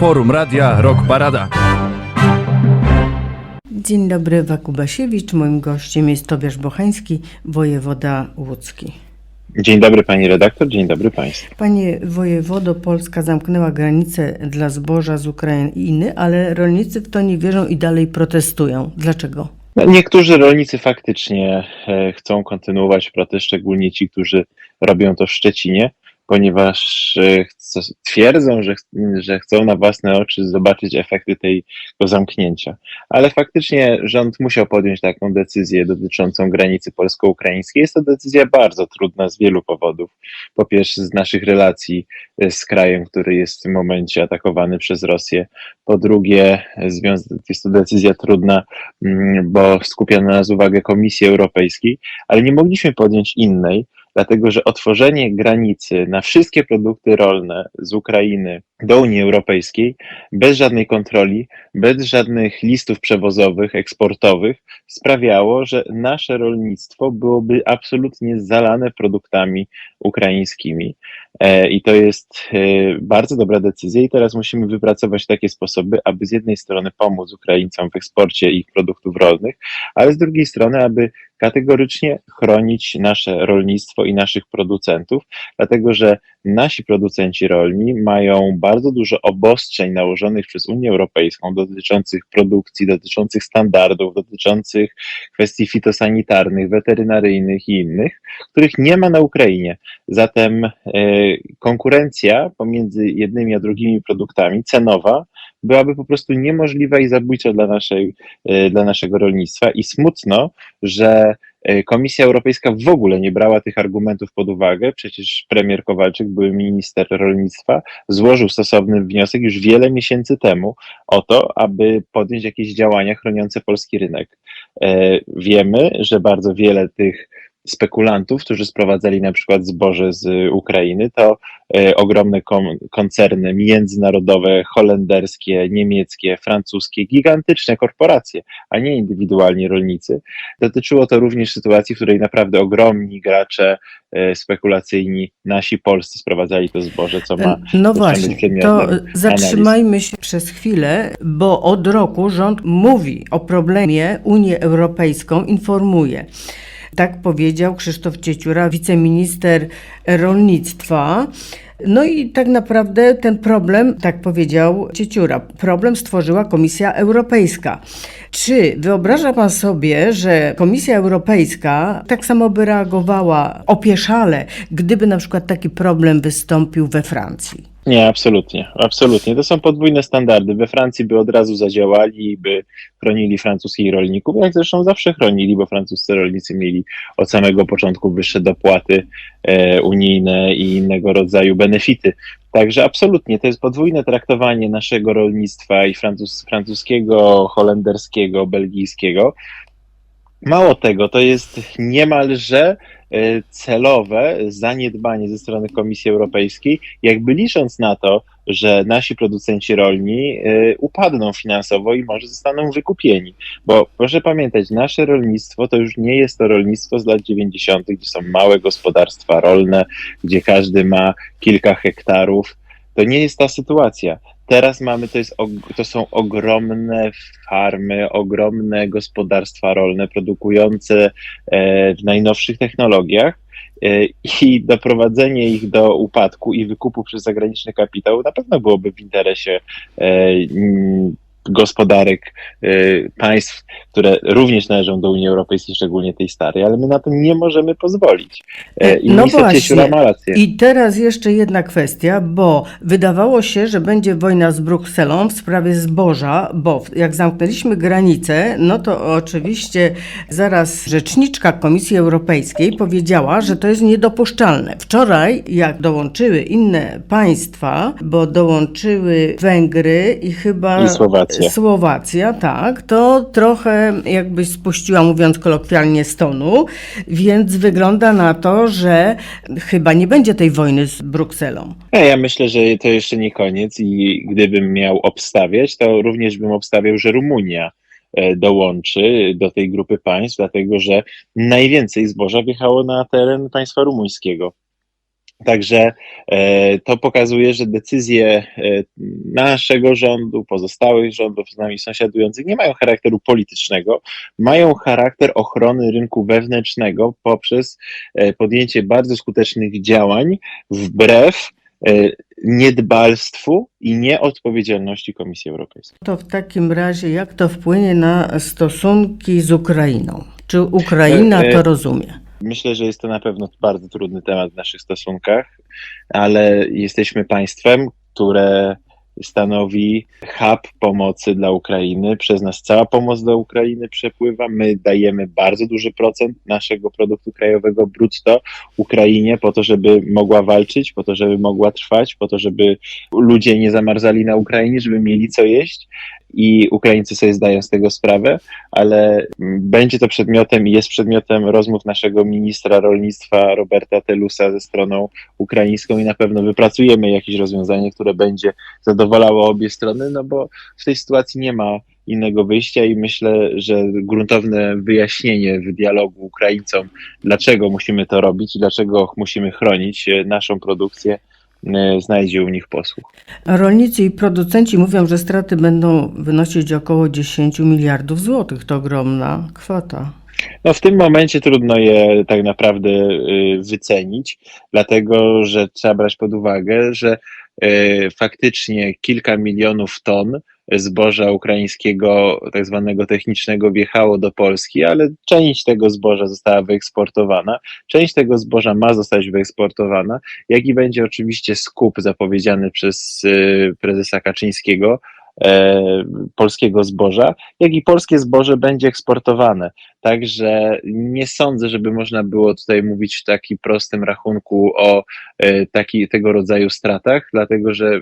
Forum Radia Rock Parada. Dzień dobry, Wakubasiewicz. Moim gościem jest Tobiasz Bochański, wojewoda łódzki. Dzień dobry pani redaktor, dzień dobry państwu. Panie wojewodo, Polska zamknęła granice dla zboża z Ukrainy, ale rolnicy w to nie wierzą i dalej protestują. Dlaczego? No, Niektórzy rolnicy faktycznie e, chcą kontynuować protest, szczególnie ci, którzy robią to w Szczecinie, ponieważ e, chce- twierdzą, że, ch- że chcą na własne oczy zobaczyć efekty tego zamknięcia. Ale faktycznie rząd musiał podjąć taką decyzję dotyczącą granicy polsko-ukraińskiej. Jest to decyzja bardzo trudna z wielu powodów. Po pierwsze, z naszych relacji e, z krajem, który jest w tym momencie atakowany przez Rosję. Po drugie, e, jest to decyzja trudna mm, bo skupia na nas uwagę Komisji Europejskiej, ale nie mogliśmy podjąć innej, dlatego że otworzenie granicy na wszystkie produkty rolne z Ukrainy do Unii Europejskiej bez żadnej kontroli, bez żadnych listów przewozowych, eksportowych sprawiało, że nasze rolnictwo byłoby absolutnie zalane produktami ukraińskimi. E, I to jest e, bardzo dobra decyzja, i teraz musimy wypracować takie sposoby, aby z jednej strony pomóc Ukraińcom w eksporcie ich produktów rolnych, ale z drugiej strony, aby kategorycznie chronić nasze rolnictwo i naszych producentów, dlatego że nasi producenci rolni mają bardzo dużo obostrzeń nałożonych przez Unię Europejską dotyczących produkcji, dotyczących standardów, dotyczących kwestii fitosanitarnych, weterynaryjnych i innych, których nie ma na Ukrainie. Zatem e, konkurencja pomiędzy jednymi a drugimi produktami, cenowa, byłaby po prostu niemożliwa i zabójcza dla, naszej, e, dla naszego rolnictwa. I smutno, że e, Komisja Europejska w ogóle nie brała tych argumentów pod uwagę. Przecież premier Kowalczyk, były minister rolnictwa, złożył stosowny wniosek już wiele miesięcy temu o to, aby podjąć jakieś działania chroniące polski rynek. E, Wiemy, że bardzo wiele tych spekulantów, którzy sprowadzali na przykład zboże z Ukrainy, to e, ogromne koncerny międzynarodowe, holenderskie, niemieckie, francuskie, gigantyczne korporacje, a nie indywidualni rolnicy. Dotyczyło to również sytuacji, w której naprawdę ogromni gracze e, spekulacyjni, nasi polscy sprowadzali to zboże, co ma No właśnie, to zatrzymajmy się przez chwilę, bo od roku rząd mówi o problemie, Unię Europejską informuje. Tak powiedział Krzysztof Cieciura, wiceminister rolnictwa. No i tak naprawdę ten problem, tak powiedział Cieciura, problem stworzyła Komisja Europejska. Czy wyobraża pan sobie, że Komisja Europejska tak samo by reagowała opieszale, gdyby na przykład taki problem wystąpił we Francji? Nie, absolutnie, absolutnie. To są podwójne standardy. We Francji by od razu zadziałali i by chronili francuskich rolników, jak zresztą zawsze chronili, bo francuscy rolnicy mieli od samego początku wyższe dopłaty e, unijne i innego rodzaju benefity. Także absolutnie, to jest podwójne traktowanie naszego rolnictwa i francus, francuskiego, holenderskiego, belgijskiego. Mało tego, to jest niemalże celowe zaniedbanie ze strony Komisji Europejskiej, jakby licząc na to, że nasi producenci rolni e, upadną finansowo i może zostaną wykupieni. Bo proszę pamiętać, nasze rolnictwo to już nie jest to rolnictwo z lat 90., gdzie są małe gospodarstwa rolne, gdzie każdy ma kilka hektarów. To nie jest ta sytuacja. Teraz mamy, to, jest, to są ogromne farmy, ogromne gospodarstwa rolne produkujące e, w najnowszych technologiach e, i doprowadzenie ich do upadku i wykupu przez zagraniczny kapitał na pewno byłoby w interesie e, gospodarek e, państw, które również należą do Unii Europejskiej, szczególnie tej starej, ale my na to nie możemy pozwolić. E, I No właśnie. Ma rację. I teraz jeszcze jedna kwestia, bo wydawało się, że będzie wojna z Brukselą w sprawie zboża, bo jak zamknęliśmy granice, no to oczywiście zaraz rzeczniczka Komisji Europejskiej powiedziała, że to jest niedopuszczalne. Wczoraj, jak dołączyły inne państwa, bo dołączyły Węgry i chyba Słowacja. Tak, to trochę jakbyś spuściła, mówiąc kolokwialnie, stonu, więc wygląda na to, że chyba nie będzie tej wojny z Brukselą. Ja, ja myślę, że to jeszcze nie koniec i gdybym miał obstawiać, to również bym obstawiał, że Rumunia e, dołączy do tej grupy państw, dlatego że najwięcej zboża wjechało na teren państwa rumuńskiego. Także e, to pokazuje, że decyzje e, naszego rządu, pozostałych rządów z nami sąsiadujących nie mają charakteru politycznego, mają charakter ochrony rynku wewnętrznego poprzez e, podjęcie bardzo skutecznych działań wbrew niedbalstwu i nieodpowiedzialności Komisji Europejskiej. To w takim razie, jak to wpłynie na stosunki z Ukrainą? Czy Ukraina to rozumie? Myślę, że jest to na pewno bardzo trudny temat w naszych stosunkach, ale jesteśmy państwem, które stanowi hub pomocy dla Ukrainy. Przez nas cała pomoc do Ukrainy przepływa. My dajemy bardzo duży procent naszego produktu krajowego brutto Ukrainie po to, żeby mogła walczyć, po to, żeby mogła trwać, po to, żeby ludzie nie zamarzali na Ukrainie, żeby mieli co jeść. I Ukraińcy sobie zdają z tego sprawę, ale będzie to przedmiotem i jest przedmiotem rozmów naszego ministra rolnictwa Roberta Telusa ze stroną ukraińską i na pewno wypracujemy jakieś rozwiązanie, które będzie zadowalało obie strony, no bo w tej sytuacji nie ma innego wyjścia i myślę, że gruntowne wyjaśnienie w dialogu Ukraińcom, dlaczego musimy to robić i dlaczego musimy chronić e, naszą produkcję, e, znajdzie u nich posłuch. Rolnicy i producenci mówią, że straty będą wynosić około 10 miliardów złotych. To ogromna kwota. No w tym momencie trudno je tak naprawdę y, wycenić, dlatego że trzeba brać pod uwagę, że y, faktycznie kilka milionów ton zboża ukraińskiego, tak zwanego technicznego, wjechało do Polski, ale część tego zboża została wyeksportowana, część tego zboża ma zostać wyeksportowana, jak i będzie oczywiście skup zapowiedziany przez y, prezesa Kaczyńskiego polskiego zboża, jak i polskie zboże będzie eksportowane. Także nie sądzę, żeby można było tutaj mówić w takim prostym rachunku o e, taki, tego rodzaju stratach, dlatego że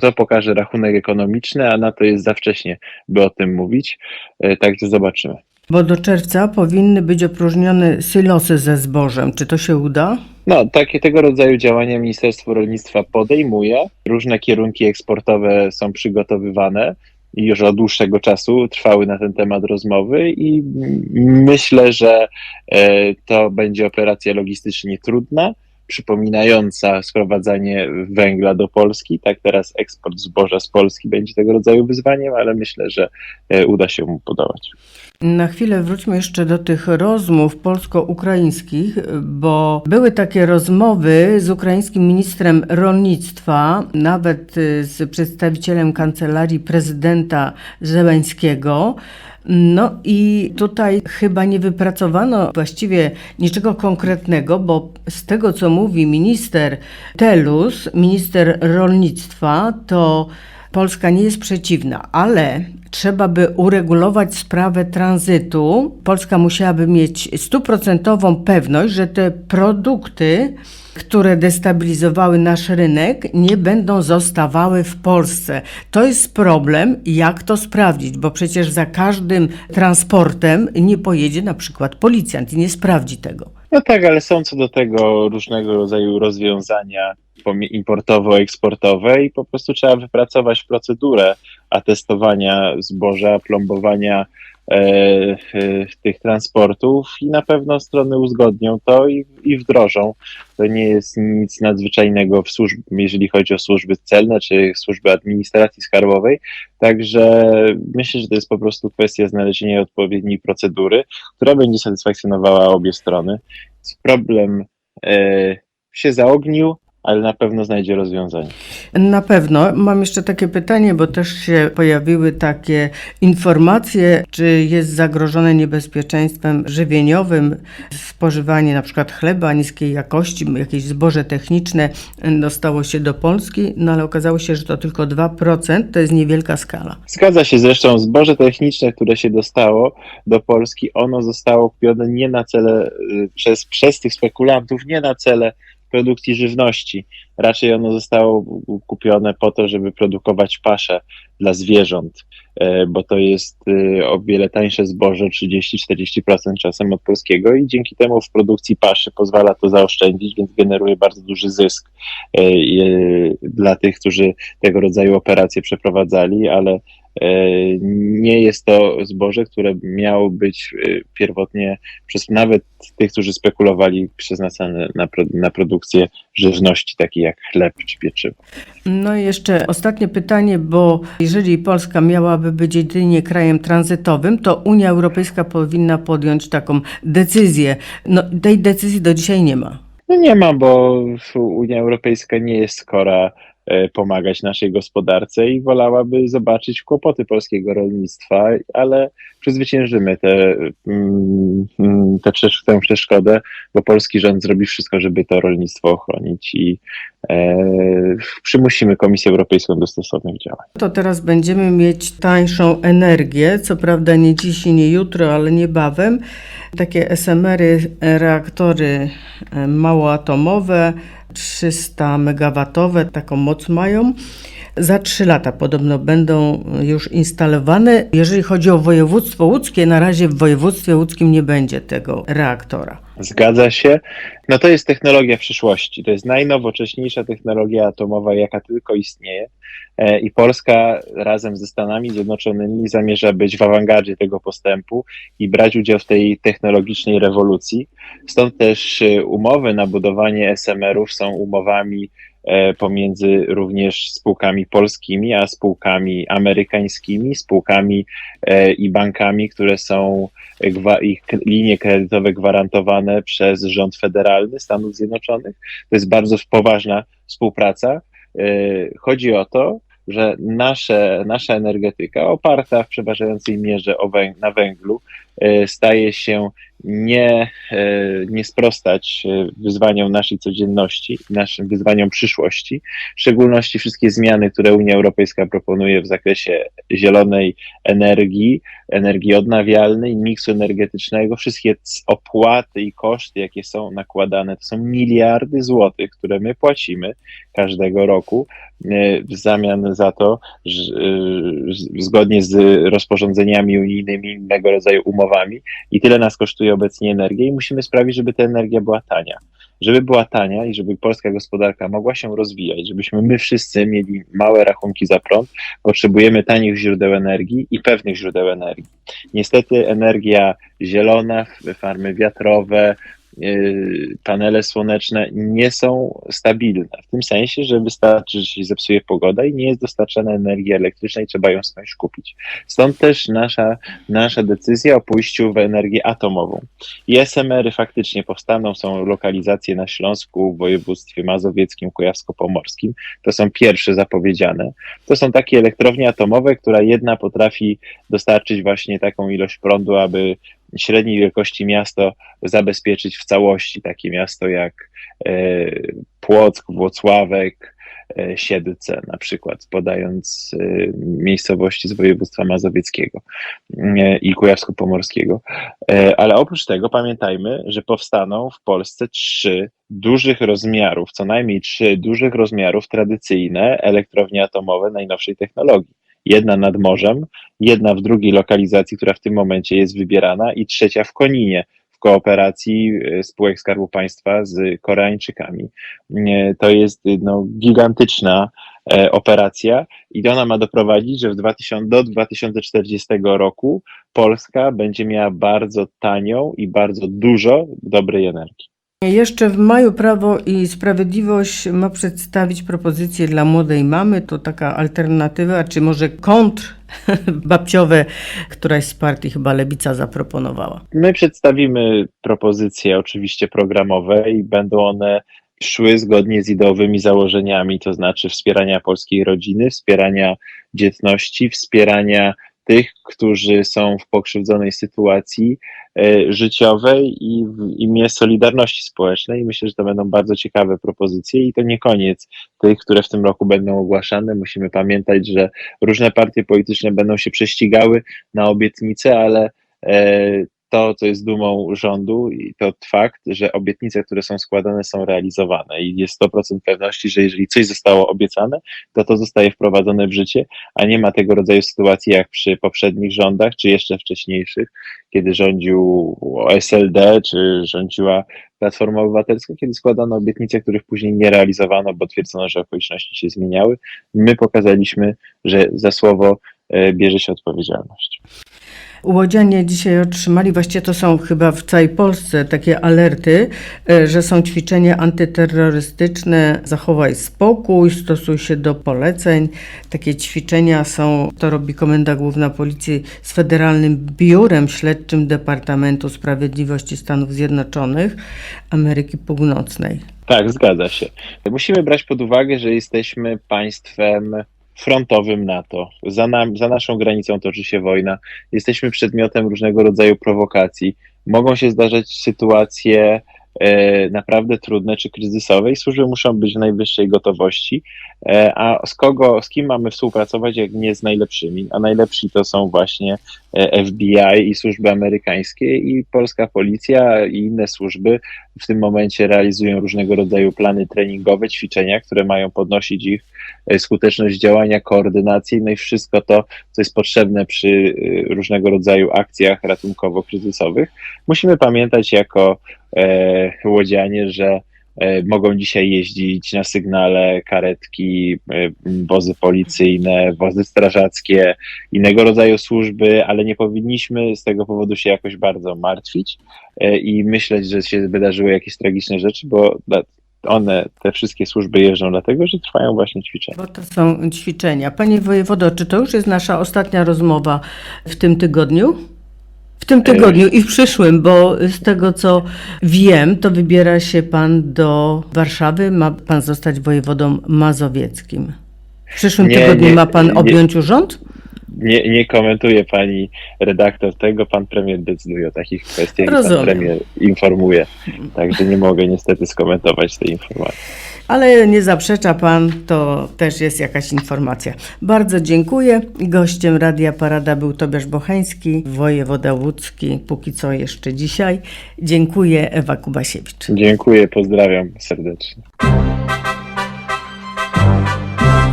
to pokaże rachunek ekonomiczny, a na to jest za wcześnie, by o tym mówić. E, Także zobaczymy. Bo do czerwca powinny być opróżnione silosy ze zbożem. Czy to się uda? No, takie tego rodzaju działania Ministerstwo Rolnictwa podejmuje. Różne kierunki eksportowe są przygotowywane i już od dłuższego czasu trwały na ten temat rozmowy i myślę, że e, to będzie operacja logistycznie trudna, przypominająca sprowadzanie węgla do Polski. Tak teraz eksport zboża z Polski będzie tego rodzaju wyzwaniem, ale myślę, że e, uda się mu podołać. Na chwilę wróćmy jeszcze do tych rozmów polsko-ukraińskich, bo były takie rozmowy z ukraińskim ministrem rolnictwa, nawet y, z przedstawicielem kancelarii prezydenta Żeleńskiego. No i tutaj chyba nie wypracowano właściwie niczego konkretnego, bo z tego co mówi minister Telus, minister rolnictwa, to Polska nie jest przeciwna, ale trzeba by uregulować sprawę tranzytu. Polska musiałaby mieć stuprocentową pewność, że te produkty, które destabilizowały nasz rynek, nie będą zostawały w Polsce. To jest problem, jak to sprawdzić, bo przecież za każdym transportem nie pojedzie na przykład policjant i nie sprawdzi tego. No tak, ale są co do tego różnego rodzaju rozwiązania importowo-eksportowe i po prostu trzeba wypracować procedurę atestowania zboża, plombowania tych transportów i na pewno strony uzgodnią to i, i wdrożą. To nie jest nic nadzwyczajnego w służb, jeżeli chodzi o służby celne czy służby administracji skarbowej. Także myślę, że to jest po prostu kwestia znalezienia odpowiedniej procedury, która będzie satysfakcjonowała obie strony. Problem e, się zaognił, ale na pewno znajdzie rozwiązanie. Na pewno. Mam jeszcze takie pytanie, bo też się pojawiły takie informacje, czy jest zagrożone niebezpieczeństwem żywieniowym spożywanie na przykład chleba niskiej jakości, jakieś zboże techniczne dostało się do Polski, no ale okazało się, że to tylko 2%, to jest niewielka skala. Zgadza się zresztą, zboże techniczne, które się dostało do Polski, ono zostało kupione nie na cele, y, przez, przez tych spekulantów, nie na cele produkcji żywności. Raczej ono zostało kupione po to, żeby produkować paszę dla zwierząt, e, bo to jest y, o wiele tańsze zboże, 30-40% czasem od polskiego i dzięki temu w produkcji paszy pozwala to zaoszczędzić, więc generuje bardzo duży zysk e, e, dla tych, którzy tego rodzaju operacje przeprowadzali, ale e, nie jest to zboże, które miało być e, pierwotnie przez nawet tych, którzy spekulowali, przeznaczane na, na produkcję żywności, takiej jak chleb czy pieczywo. No i jeszcze ostatnie pytanie, bo jeżeli Polska miałaby być jedynie krajem tranzytowym, to Unia Europejska powinna podjąć taką decyzję. No tej decyzji do dzisiaj nie ma. No nie ma, bo Unia Europejska nie jest skora e, pomagać naszej gospodarce i wolałaby zobaczyć kłopoty polskiego rolnictwa, ale przezwyciężymy tę mm, te, tę przeszkodę, bo polski rząd zrobi wszystko, żeby to rolnictwo ochronić i e, przymusimy Komisję Europejską do stosownych działań. To teraz będziemy mieć tańszą energię, co prawda nie dziś i nie jutro, ale niebawem. Takie SMR-y, reaktory e, małoatomowe, 300 megawatowe, taką moc mają. Za 3 lata podobno będą już instalowane. Jeżeli chodzi o województwo łódzkie, na razie w województwie łódzkim nie będzie tego reaktora. Zgadza się. No to jest technologia przyszłości. To jest najnowocześniejsza technologia atomowa, jaka tylko istnieje. E, I Polska razem ze Stanami Zjednoczonymi zamierza być w awangardzie tego postępu i brać udział w tej technologicznej rewolucji. Stąd też e, umowy na budowanie SMR-ów są umowami e, pomiędzy również spółkami polskimi, a spółkami amerykańskimi, spółkami i bankami, które są ich linie kredytowe gwarantowane przez rząd federalny Stanów Zjednoczonych. To jest bardzo poważna współpraca. Chodzi o to, że nasze, nasza energetyka oparta w przeważającej mierze węg na węglu e, staje się nie, e, nie sprostać e, wyzwaniom naszej codzienności, naszym wyzwaniom przyszłości, w szczególności wszystkie zmiany, które Unia Europejska proponuje w zakresie zielonej energii, energii odnawialnej, miksu energetycznego, wszystkie opłaty i koszty, jakie są nakładane, to są miliardy złotych, które my płacimy każdego roku e, w zamian za to, że, zgodnie z rozporządzeniami unijnymi, innego rodzaju umowami i tyle nas kosztuje obecnie energię i musimy sprawić, żeby ta energia była tania. Żeby była tania i żeby polska gospodarka mogła się rozwijać, żebyśmy my wszyscy mieli małe rachunki za prąd, potrzebujemy tanich źródeł energii i pewnych źródeł energii. Niestety energia zielona, farmy wiatrowe, panele słoneczne nie są stabilne. W tym sensie, że wystarczy, że się zepsuje pogoda i nie jest dostarczana energia elektryczna i trzeba ją skądś kupić. Stąd też nasza, nasza decyzja o pójściu w energię atomową. I SMR-y faktycznie powstaną, są lokalizacje na Śląsku, w województwie mazowieckim, kujawsko-pomorskim. To są pierwsze zapowiedziane. To są takie elektrownie atomowe, która jedna potrafi dostarczyć właśnie taką ilość prądu, aby średniej wielkości miasto zabezpieczyć w całości, takie miasto jak e, Płock, Włocławek, e, Siedlce na przykład, podając e, miejscowości z województwa mazowieckiego i kujawsko-pomorskiego. Ale oprócz tego pamiętajmy, że powstaną w Polsce trzy dużych rozmiarów, co najmniej trzy dużych rozmiarów tradycyjne elektrownie atomowe najnowszej technologii jedna nad morzem, jedna w drugiej lokalizacji, która w tym momencie jest wybierana i trzecia w Koninie w kooperacji e, spółek Skarbu Państwa z Koreańczykami. E, to jest no, gigantyczna e, operacja i ona ma doprowadzić, że w 2000, do 2040 roku Polska będzie miała bardzo tanią i bardzo dużo dobrej energii. Jeszcze w maju Prawo i Sprawiedliwość ma przedstawić propozycję dla młodej mamy. To taka alternatywa, czy może kontr babciowe, któraś z partii, chyba Lewica, zaproponowała. My przedstawimy propozycje oczywiście programowe i będą one szły zgodnie z ideowymi założeniami, to znaczy wspierania polskiej rodziny, wspierania dzietności, wspierania tych, którzy są w pokrzywdzonej sytuacji e, życiowej i w imię Solidarności Społecznej. Myślę, że to będą bardzo ciekawe propozycje i to nie koniec tych, które w tym roku będą ogłaszane. Musimy pamiętać, że różne partie polityczne będą się prześcigały na obietnice, ale e, to, co jest dumą rządu, i to fakt, że obietnice, które są składane, są realizowane i jest 100% pewności, że jeżeli coś zostało obiecane, to to zostaje wprowadzone w życie, a nie ma tego rodzaju sytuacji jak przy poprzednich rządach, czy jeszcze wcześniejszych, kiedy rządził SLD, czy rządziła Platforma Obywatelska, kiedy składano obietnice, których później nie realizowano, bo twierdzono, że okoliczności się zmieniały. My pokazaliśmy, że za słowo bierze się odpowiedzialność. Łodzianie dzisiaj otrzymali, właściwie to są chyba w całej Polsce takie alerty, e, że są ćwiczenia antyterrorystyczne, zachowaj spokój, stosuj się do poleceń. Takie ćwiczenia są, to robi Komenda Główna Policji z Federalnym Biurem Śledczym Departamentu Sprawiedliwości Stanów Zjednoczonych Ameryki Północnej. Tak, zgadza się. Musimy brać pod uwagę, że jesteśmy państwem frontowym NATO. Za, nam, za naszą granicą toczy się wojna. Jesteśmy przedmiotem różnego rodzaju prowokacji. Mogą się zdarzać sytuacje e, naprawdę trudne czy kryzysowe i służby muszą być w najwyższej gotowości. E, a z kogo, z kim mamy współpracować, jak nie z najlepszymi? A najlepsi to są właśnie e, FBI i służby amerykańskie i polska policja i inne służby w tym momencie realizują różnego rodzaju plany treningowe, ćwiczenia, które mają podnosić ich skuteczność działania, koordynację, no i wszystko to, co jest potrzebne przy e, różnego rodzaju akcjach ratunkowo-kryzysowych. Musimy pamiętać jako e, łodzianie, że e, mogą dzisiaj jeździć na sygnale karetki, e, wozy policyjne, wozy strażackie, innego rodzaju służby, ale nie powinniśmy z tego powodu się jakoś bardzo martwić e, i myśleć, że się wydarzyły jakieś tragiczne rzeczy, bo dla- one, te wszystkie służby jeżdżą dlatego, że trwają właśnie ćwiczenia. Bo to są ćwiczenia. Panie wojewodo, czy to już jest nasza ostatnia rozmowa w tym tygodniu? W tym tygodniu i w przyszłym, bo z tego co wiem, to wybiera się pan do Warszawy, ma pan zostać wojewodą mazowieckim. W przyszłym Nie, tygodniu nie, ma pan nie. objąć urząd? Nie, nie komentuje pani redaktor tego, pan premier decyduje o takich kwestiach, i pan Rozumiem. premier informuje, także nie mogę niestety skomentować tej informacji. Ale nie zaprzecza pan, to też jest jakaś informacja. Bardzo dziękuję. Gościem Radia Parada był Tobiasz Bocheński, wojewoda łódzki, póki co jeszcze dzisiaj. Dziękuję, Ewa Kubasiewicz. Dziękuję, pozdrawiam serdecznie.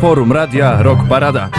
Forum Radia Rock Parada.